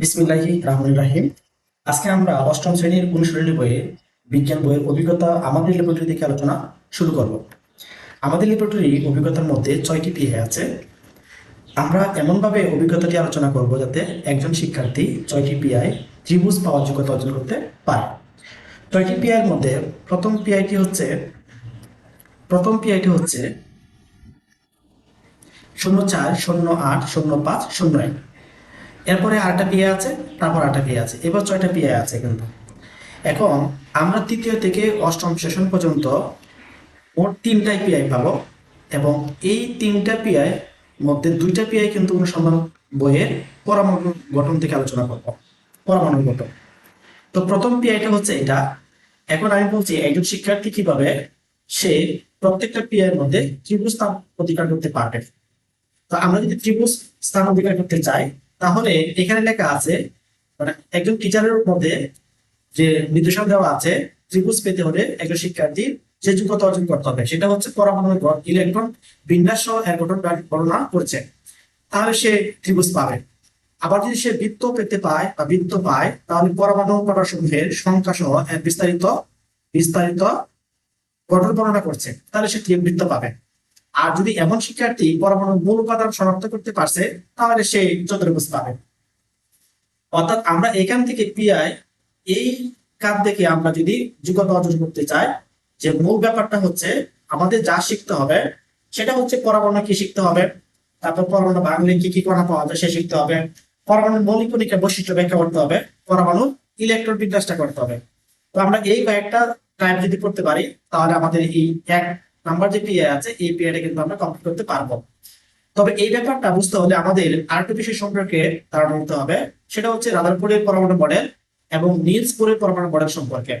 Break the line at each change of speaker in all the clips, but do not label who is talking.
বিসমিল্লাহি রহমান রাহিম। আজকে আমরা অষ্টম শ্রেণির অনুশীলনী বইয়ে বিজ্ঞান বইয়ের অভিজ্ঞতা, আমাদের ল্যাবরেটরি থেকে আলোচনা শুরু করব। আমাদের ল্যাবরেটরি অভিজ্ঞতার মধ্যে ছয়টি পিএ আছে। আমরা এমনভাবে অভিজ্ঞতাটি আলোচনা করব যাতে একজন শিক্ষার্থী ছয়টি পিআই ত্রিভুজ পাওয়ার যোগ্যতা অর্জন করতে পারে। ছয়টি পিআইয়ের মধ্যে প্রথম পিআইটি হচ্ছে, প্রথম পিআইটি হচ্ছে শূন্য চার, শূন্য আট, শূন্য পাঁচ, শূন্য এক। এরপরে আরেকটা পিএ আছে, তারপর আরেকটা পিএ আছে। এবার ছয়টা পিএ আছে কিন্তু। এখন আমরা তৃতীয় থেকে অষ্টম সেশন পর্যন্ত মোট তিনটাই পিআই পাবো এবং এই তিনটা পিআই মধ্যে দুইটা পিআই কিন্তু অনুসন্ধান বইয়ের পরমাণু গঠন থেকে আলোচনা করব। পরমাণু গঠন। তো প্রথম পিআইটা হচ্ছে এটা। এখন আমি বলছি, একজন শিক্ষার্থী কীভাবে সে প্রত্যেকটা পিআইয়ের মধ্যে ত্রিভুজ স্থান অধিকার করতে পারবে? তো আমরা যদি ত্রিভুজ স্থান অধিকার করতে চাই তাহলে এখানে লেখা আছে মানে একজন টিচারের মধ্যে যে নির্দেশনা দেওয়া আছে, ত্রিভুজ পেতে হলে একজন শিক্ষার্থীর যে যোগ্যতা অর্জন করতে হবে। সেটা হচ্ছে পরমাণু ইলেকট্রন, বিন্যাস সহ গঠন বর্ণনা করছে। তাহলে সে ত্রিভুজ পাবে। আবার যদি সে বৃত্ত পেতে পায় বা বৃত্ত পায়, তাহলে পরমাণু সমূহের সংখ্যা সহ বিস্তারিত বিস্তারিত গঠন বর্ণনা করছে। তাহলে সে বৃত্ত পাবে। আর যদি এমন শিক্ষার্থী পরমাণু মূল উপাদান শনাক্ত করতে পারছে, তাহলে সে চতুর্ভুজ পাবে অর্থাৎ আমরা এখান থেকে পিআই এই কাজ থেকে আমরা যদি যোগ্যতা অর্জন করতে চাই, যে মূল ব্যাপারটা হচ্ছে আমাদের যা শিখতে হবে, সেটা হচ্ছে পরমাণু কি শিখতে হবে, তারপর পরমাণু ভাঙলে কি কি কণা পাওয়া যায় সে শিখতে হবে পরমাণুর মৌলিক বৈশিষ্ট্য ব্যাখ্যা করতে হবে, পরমাণু ইলেকট্রন বিন্যাসটা করতে হবে। তো আমরা এই কয়েকটা টাইপ যদি করতে পারি, তাহলে আমাদের এই এক নাম্বার যে পিএ আছে, এই পিএটা কিন্তু আমরা কমপ্লিট করতে পারব। তবে এই ব্যাপারটা বুঝতে হলে আমাদের আরেকটা বিষয় সম্পর্কে ধারণা নিতে হবে। সেটা হচ্ছে রাদারপুরের পরমাণু মডেল এবং নিলসপুরের পরমাণু মডেল সম্পর্কে।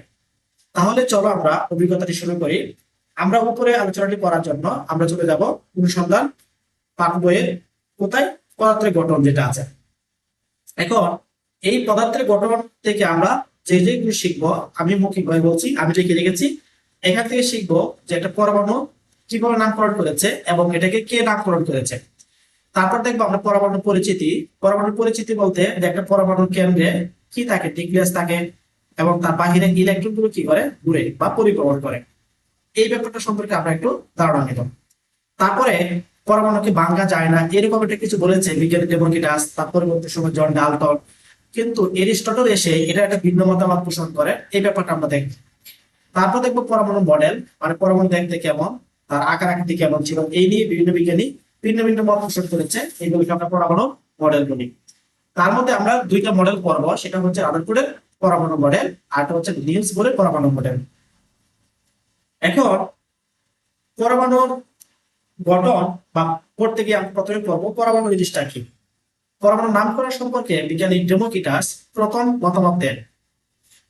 তাহলে চলো আমরা অভিজ্ঞতাটি শুরু করি। আমরা উপরে আলোচনাটি করার জন্য আমরা চলে যাব অনুসন্ধান পাঠ বইয়ের কোথায়? পদার্থের গঠন যেটা আছে। এখন এই পদার্থের গঠন থেকে আমরা যে যেগুলো শিখব, আমি মৌখিকভাবে বলছি, আমি যে লিখে রেখেছি এখান থেকে শিখব যে একটা পরমাণু কীভাবে নামকরণ করেছে এবং এটাকে কে নামকরণ করেছে। তারপর দেখব আমরা পরমাণু পরিচিতি। পরমাণু পরিচিতি বলতে যে একটা পরমাণুর কেন্দ্রে কি থাকে, নিউক্লিয়াস থাকে এবং তার বাহিরে ইলেকট্রনগুলো কি করে? ঘুরে বা পরিভ্রমণ করে। এই ব্যাপারটা সম্পর্কে আমরা একটু ধারণা নিব। তারপরে পরমাণুকে ভাঙ্গা যায় না, এরকম একটা কিছু বলেছে বিজ্ঞানী ডেমোকিটাস তার পরবর্তী সময় জন কিন্তু এরিস্টটল এসে এটা একটা ভিন্ন মতামত পোষণ করে। এই ব্যাপারটা আমরা দেখব। তারপর দেখব পরমাণু মডেল মানে পরমাণু দেখতে কেমন, তার আকার আকৃতি কেমন ছিল, এই নিয়ে বিভিন্ন বিজ্ঞানী ভিন্ন ভিন্ন মত পোষণ করেছে এইগুলোকে আমরা পরমাণু মডেল বলি। তার মধ্যে আমরা দুইটা মডেল পড়ব, সেটা হচ্ছে রাদারপুরের পরমাণু মডেল আর হচ্ছে নিউজ বোর্ডের পরমাণু মডেল এখন, পরমাণুর গঠন বা পড়তে গিয়ে আমরা প্রথমে পড়ব পরমাণু জিনিসটা কি। পরমাণু নামকরণ সম্পর্কে বিজ্ঞানী ডেমোকিটাস প্রথম মতামত দেন।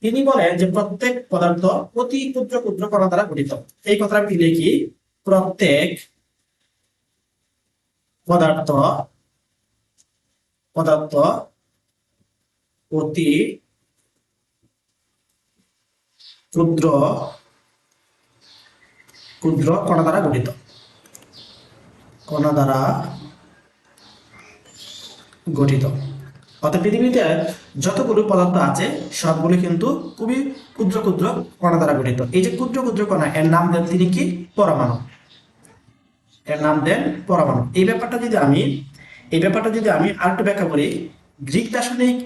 তিনি বলেন যে প্রত্যেক পদার্থ অতি ক্ষুদ্র ক্ষুদ্র কণা দ্বারা গঠিত। এই কথা আমি লিখি প্রত্যেক পদার্থ পদার্থ অতি ক্ষুদ্র ক্ষুদ্র কণা দ্বারা গঠিত। কণা দ্বারা গঠিত। অর্থাৎ পৃথিবীতে যতগুলো পদার্থ আছে, সবগুলো কিন্তু খুবই ক্ষুদ্র ক্ষুদ্র কণা দ্বারা গঠিত। এই যে ক্ষুদ্র ক্ষুদ্র কণা, এর নাম দেন তিনি কি? পরমাণু। এর নাম দেন পরমাণু। এই ব্যাপারটা যদি আমি, এই ব্যাপারটা যদি আমি আরেকটু ব্যাখ্যা করি, গ্রিক দার্শনিক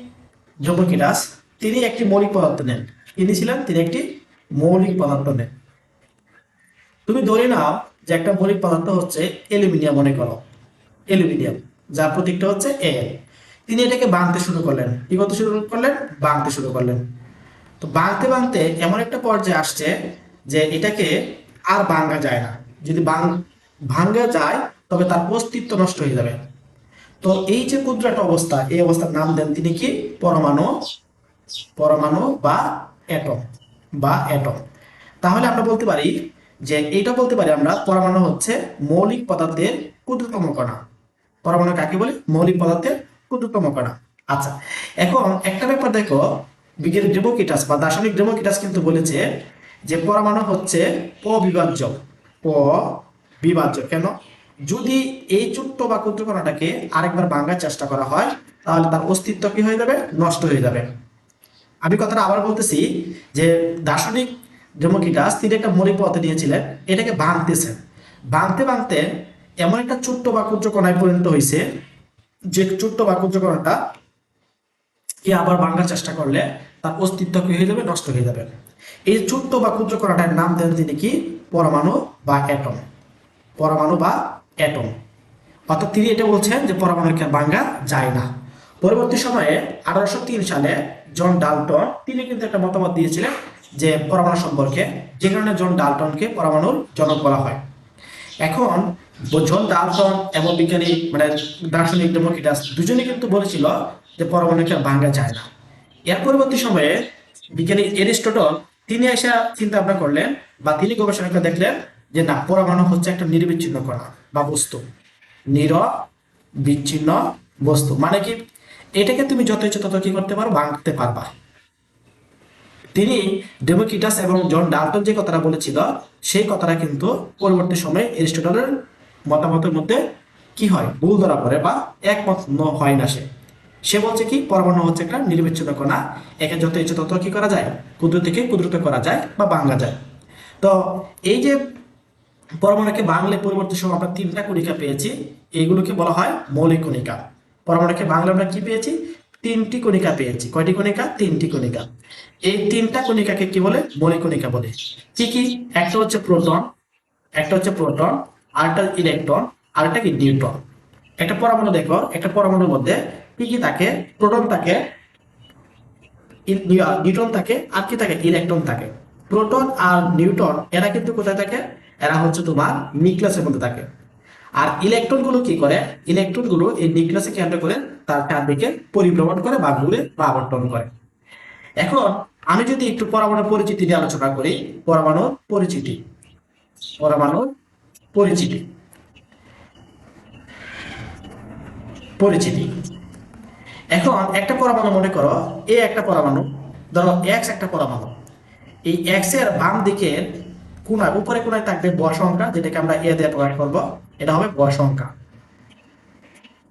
জমকিরাস তিনি একটি মৌলিক পদার্থ নেন। তিনি ছিলেন, তিনি একটি মৌলিক পদার্থ নেন। তুমি ধরে নাও যে একটা মৌলিক পদার্থ হচ্ছে অ্যালুমিনিয়াম মনে করো। অ্যালুমিনিয়াম, যার প্রতীকটা হচ্ছে এল তিনি এটাকে বাঁধতে শুরু করলেন। কি করতে শুরু করলেন? বাঁধতে শুরু করলেন। তো বাঁধতে বাঁধতে এমন একটা পর্যায়ে আসছে যে এটাকে আর ভাঙ্গা যায় না। যদি ভাঙ্গা যায়, তবে তার অস্তিত্ব নষ্ট হয়ে যাবে। তো এই যে ক্ষুদ্র একটা অবস্থা, এই অবস্থার নাম দেন তিনি কি? পরমাণু পরমাণু বা অ্যাটম বা অ্যাটম তাহলে আমরা বলতে পারি যে এইটা বলতে পারি আমরা, পরমাণু হচ্ছে মৌলিক পদার্থের ক্ষুদ্রতম কণা। পরমাণু কাকে বলি? মৌলিক পদার্থের ক্ষুদ্রতম কণা আচ্ছা এখন একটা ব্যাপার দেখো, বিজ্ঞানী ডেমোকিটাস বা দার্শনিক ডেমোকিটাস কিন্তু বলেছে যে পরমাণু হচ্ছে অবিভাজ্য অবিভাজ্য কেন? যদি এই ছোট্ট বা ক্ষুদ্র কণাটাকে আরেকবার ভাঙার চেষ্টা করা হয়, তাহলে তার অস্তিত্ব কি হয়ে যাবে? নষ্ট হয়ে যাবে। আমি কথাটা আবার বলতেছি যে দার্শনিক ডেমোকিটাস তিনি একটা মৌলিক পথে নিয়েছিলেন, এটাকে ভাঙতেছেন। ভাঙতে ভাঙতে এমন একটা ছোট্ট বা ক্ষুদ্র কণায় পরিণত হয়েছে যে ছোট্ট বা ক্ষুদ্র কণাটা আবার ভাঙার চেষ্টা করলে তার অস্তিত্ব কি হয়ে যাবে? নষ্ট হয়ে যাবে। এই ছোট্ট বা ক্ষুদ্র নাম দেন তিনি কি? পরমাণু বা অ্যাটম পরমাণু বা অ্যাটম অর্থাৎ তিনি এটা বলছেন যে পরমাণুকে ভাঙ্গা যায় না। পরবর্তী সময়ে আঠারোশো তিন সালে জন ডাল্টন, তিনি কিন্তু একটা মতামত দিয়েছিলেন যে পরমাণু সম্পর্কে, যে কারণে জন ডাল্টনকে পরমাণুর জনক বলা হয়। এখন জন ডাল্টন এবং বিজ্ঞানী মানে দার্শনিক ডেমোক্রিটাস দুজনে কিন্তু বলেছিল যে পরমাণুকে ভাঙ্গা যায় না। এর পরবর্তী সময়ে বিজ্ঞানী এরিস্টটল তিনি এসে চিন্তা ভাবনা করলেন বা তিনি গবেষণা করে দেখলেন যে না, পরমাণু হচ্ছে একটা নির্বিচ্ছিন্ন কণা বা বস্তু। নির বিচ্ছিন্ন বস্তু। মানে কি? এটাকে তুমি যত ইচ্ছে তত কি করতে পারো, ভাঙতে পারবা। তিনি ডেমোক্রিটাস এবং জন ডাল্টন যে কথাটা বলেছিল, সেই কথাটা কিন্তু পরবর্তী সময়ে এরিস্টটলের মতামতের মধ্যে কি হয়? ভুল ধরা পড়ে বা একমত ন- হয় না সে। সে বলছে কি, পরমাণু হচ্ছে একটা নির্বিচ্ছিন্ন কণা। একে যত ইচ্ছে তত কি করা যায়? ক্ষুদ্র থেকে ক্ষুদ্রত করা যায় বা ভাঙা যায়। তো এই যে পরমাণুকে বাংলায় পরিবর্তন সময় আমরা তিনটা কণিকা পেয়েছি। এইগুলোকে বলা হয় মৌলিক কণিকা। পরমাণুকে বাংলা আমরা কি পেয়েছি? তিনটি কণিকা পেয়েছি। কয়টি কণিকা? তিনটি কণিকা। এই তিনটা কণিকাকে কি বলে? মৌলিক কণিকা বলে। কি কি? একটা হচ্ছে প্রোটন, একটা হচ্ছে প্রোটন আরেকটা ইলেকট্রন আরেকটা কি নিউট্রন। একটা পরমাণু দেখো, একটা পরমাণুর মধ্যে কি কি থাকে? প্রোটন থাকে নিউট্রন থাকে, আর কি থাকে? ইলেকট্রন থাকে। প্রোটন আর নিউট্রন, এরা কিন্তু কোথায় থাকে? এরা হচ্ছে তোমার নিউক্লিয়াসের মধ্যে থাকে। আর ইলেকট্রনগুলো কি করে? ইলেকট্রনগুলো এই নিউক্লিয়াসে কেন্দ্র করে তার চারদিকে পরিভ্রমণ করে বা ঘুরে বা আবর্তন করে। এখন, আমি যদি একটু পরমাণুর পরিচিতি নিয়ে আলোচনা করি, পরমাণুর পরিচিতি। পরমাণুর পরিচিতি। পরিচিতি। এখন একটা পরমাণু মনে করো, এ একটা পরমাণু, ধরো এক্স একটা পরমাণু। এই এক্সের বাম দিকের কোনায় উপরে কোনায় থাকবে ব সংখ্যা, যেটাকে আমরা এ দিয়ে প্রকাশ করব, এটা হবে ব সংখ্যা।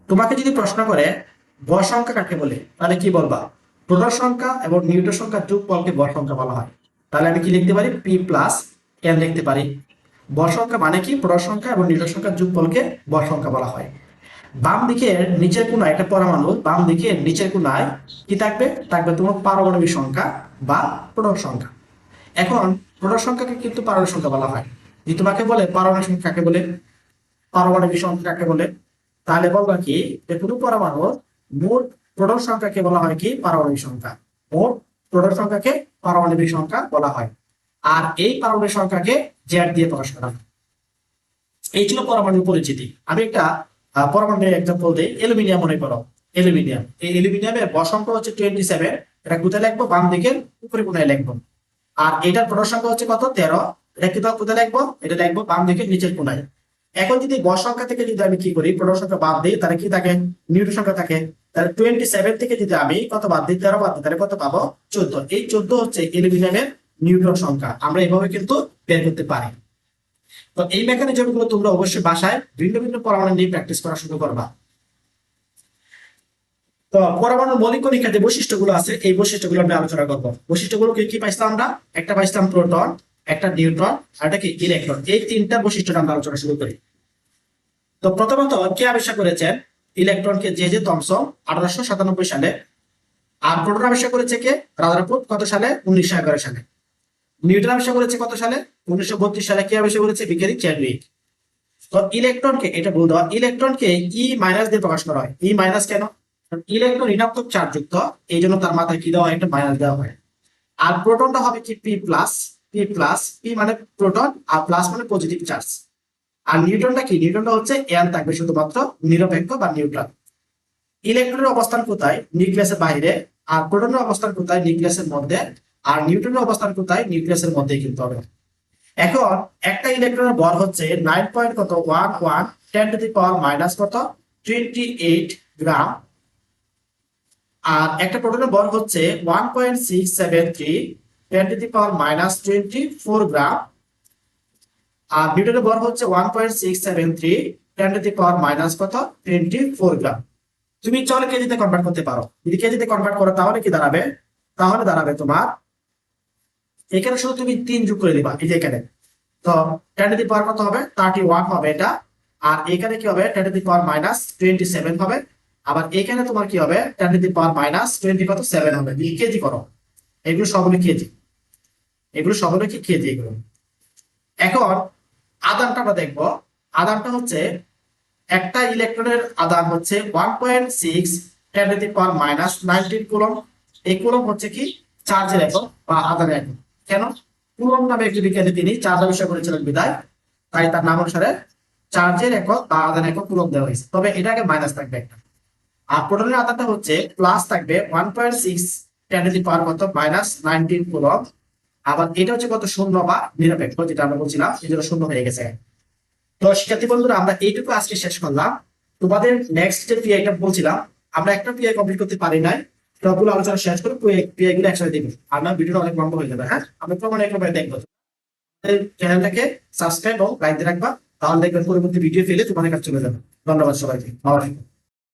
তোমাকে যদি প্রশ্ন করে ব সংখ্যা কাকে বলে? তাহলে কি বলবা? প্রোটন সংখ্যা এবং নিউটন সংখ্যা যোগফলকে ব সংখ্যা বলা হয়। তাহলে আমি কি লিখতে পারি? পি প্লাস এন লিখতে পারি। ব সংখ্যা মানে কি? প্রোটন সংখ্যা এবং নিউটন সংখ্যা যোগফলকে ব সংখ্যা বলা হয়। বাম দিকের নিচের কোনায় একটা পরমাণু, বাম দিকের নিচের কোনায় কি থাকবে? থাকবে তোমার পারমাণবিক সংখ্যা বা প্রোটন সংখ্যা। এখন প্রোটন সংখ্যাকে কিন্তু পারমাণবিক সংখ্যা বলা হয়। যদি তোমাকে বলে পারমাণবিক সংখ্যা কাকে বলে? পারমাণবিক সংখ্যা কাকে বলে? তাহলে বলবা কি? যে কোনো পরমাণুর মোট প্রোটন সংখ্যাকে বলা হয় কি? পারমাণবিক সংখ্যা। মোট প্রোটন সংখ্যাকে পারমাণবিক সংখ্যা বলা হয়। আর এই পারমাণবিক সংখ্যাকে জেড দিয়ে প্রকাশ করা হয়। এই ছিল পরমাণুর পরিচিতি। আমি একটা আহ, পরমাণুর এক্সাম্পল দিই। অ্যালুমিনিয়াম মনে করো। অ্যালুমিনিয়াম। এই অ্যালুমিনিয়ামের ব সংখ্যা হচ্ছে টোয়েন্টি সেভেন এটা কোথায় লিখব? বাম দিকের উপরে কোনায় লিখব? আর এটার সংখ্যা হচ্ছে কত? তেরো। এটা কি তাহলে কোথায় লিখব? এটা লিখব বাম দিকের নিচের কোনায় এখন যদি ব সংখ্যা থেকে যদি আমি কি করি সংখ্যা বাদ দিই তাহলে কি থাকে? নিউটন সংখ্যা থাকে। তাহলে টোয়েন্টি সেভেন থেকে যদি আমি কত বাদ দিই? তেরো বাদ দিই তাহলে কত পাবো? চোদ্দ। এই চোদ্দ হচ্ছে অ্যালুমিনিয়ামের নিউটন সংখ্যা। আমরা এভাবে কিন্তু বের করতে পারি। তো এই মেকানিজমগুলো তোমরা অবশ্যই বাসায় ভিন্ন ভিন্ন পরমাণু নিয়ে প্র্যাকটিস করা শুরু করবা। তো পরমাণুর মৌলিক কণিকা যে বৈশিষ্ট্যগুলো আছে, এই বৈশিষ্ট্যগুলো আমরা আলোচনা করব। বৈশিষ্ট্যগুলো কি পাইছিলাম আমরা? একটা পাইছিলাম প্রোটন, একটা নিউট্রন, আর একটা কি? ইলেকট্রন। এই তিনটা বৈশিষ্ট্য আমরা আলোচনা শুরু করি। তো প্রথমত, কে আবিষ্কার করেছেন? ইলেকট্রনকে যে যে থমসন, আঠারোশো সাতানব্বই সালে। আর প্রোটন আবিষ্কার করেছে কে? রাদারফোর্ড কত সালে? উনিশশো এগারো সালে। নিউটন আবিষ্কার করেছে কত সালে? উনিশশো বত্রিশ সালে কি আবিষ্কার করেছে? বিজ্ঞানী চ্যাডউইক। তো ইলেকট্রনকে, এটা বল দেওয়া ইলেকট্রনকে ই মাইনাস দিয়ে প্রকাশ করা হয়। ই মাইনাস কেন? ইলেকট্রন ঋণাত্মক চার্জ যুক্ত এই জন্য তার মাথায় কি দেওয়া হয়? একটা মাইনাস দেওয়া হয়। আর প্রোটনটা হবে কি? P plus P plus P মানে প্রোটন, আর প্লাস মানে পজিটিভ চার্জ আর নিউটনটা কি? নিউটনটা হচ্ছে এন থাকবে শুধুমাত্র নিরপেক্ষ বা নিউট্রাল ইলেকট্রনের অবস্থান কোথায়? নিউক্লিয়াসের বাইরে। আর প্রোটনের অবস্থান কোথায়? নিউক্লিয়াসের মধ্যে। আর নিউট্রনের অবস্থান কোথায়? নিউক্লিয়াসের মধ্যেই কিন্তু হবে। এখন একটা ইলেকট্রনের ভর হচ্ছে নাইন পয়েন্ট কত? One one ten to the power minus কত? টোয়েন্টি এইট গ্রাম আর একটা প্রোটনের ভর হচ্ছে one point six seven three ten to the power minus twenty four gram আর নিউটনের ভর হচ্ছে one point six seven three ten to the power minus কত? টোয়েন্টি ফোর গ্রাম তুমি চলে কেজিতে কনভার্ট করতে পারো? যদি কেজিতে কনভার্ট করো, তাহলে কি দাঁড়াবে? তাহলে দাঁড়াবে তোমার এখানে শুধু তুমি তিন যোগ করে দিবা, এই যে এখানে। তো টেন টু দি পাওয়ার কত হবে? থার্টি ওয়ান হবে এটা। আর এখানে কি হবে? Ten to the power minus twenty seven হবে। আবার এখানে তোমার কি হবে? Ten to the power minus twenty কত? সেভেন হবে। কেজি করো। এগুলো সবগুলো কেজি। এগুলো সবগুলো কি? কেজি এগুলো। এখন আদানটা আমরা দেখব। আদানটা হচ্ছে একটা ইলেকট্রনের আদান হচ্ছে one point six ten to the power minus nineteen coulomb এই কুলম হচ্ছে কি? চার্জের একক বা আদানের একক কেন? কুলম নামে একটি বিজ্ঞানী তিনি চার্জ আবিষ্কার করেছিলেন বিদায়। তাই তার নাম অনুসারে চার্জের একক বা আদান একক কুলম দেওয়া হয়েছে। তবে এটাকে মাইনাস থাকবে একটা। আর প্রোটনের আদানটা হচ্ছে প্লাস থাকবে one point six ten power কত মাইনাস নাইনটিন কুলম আবার এটা হচ্ছে কত? শূন্য বা নিরপেক্ষ, যেটা আমরা বলছিলাম, এই জন্য শূন্য হয়ে গেছে। তো শিক্ষার্থী বন্ধুরা, আমরা এইটুকু আজকে শেষ করলাম। তোমাদের নেক্সট যে পিআইটা বলছিলাম, আমরা একটা পিআই কমপ্লিট করতে পারি নাই। সবগুলো আলোচনা শেষ করে একসাথে দেখব আর না, ভিডিওটা অনেক লম্বা হয়ে যাবে হ্যাঁ? আমি প্রমাণ একেবারে দেখব। চ্যানেলটাকে সাবস্ক্রাইব ও লাইক দিয়ে রাখবা, তাহলে দেখবেন পরবর্তী ভিডিও পেলে তোমার কাছে চলে যাবে। ধন্যবাদ সবাইকে। ভালো